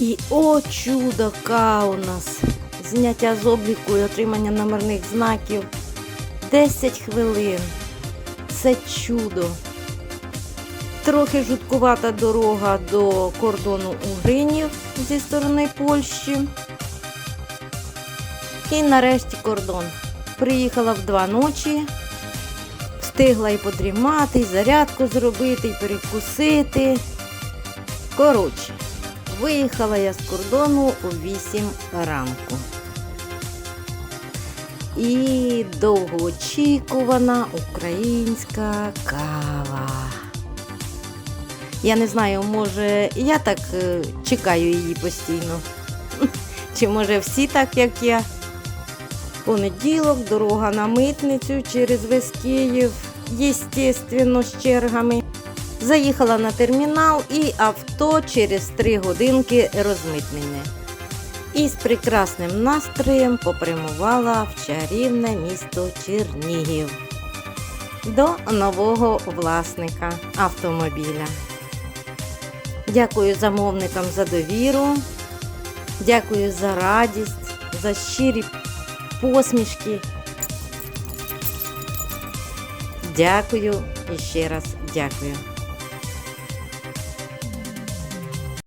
І о чудо Каунас! Зняття з обліку і отримання номерних знаків 10 хвилин. Це чудо. Трохи жуткувата дорога до кордону Угринів зі сторони Польщі. І нарешті кордон. Приїхала в два ночі, встигла і подрімати, і зарядку зробити, і перекусити. Коротше, виїхала я з кордону о 8 ранку. І довгоочікувана українська кава. Я не знаю, може, я так е, чекаю її постійно. Чи може всі так, як я. Понеділок, дорога на митницю через весь Київ, єстественно, з чергами. Заїхала на термінал і авто через три годинки розмитнене. І з прекрасним настроєм попрямувала в чарівне місто Чернігів до нового власника автомобіля. Дякую замовникам за довіру, дякую за радість, за щирі посмішки. Дякую і ще раз дякую.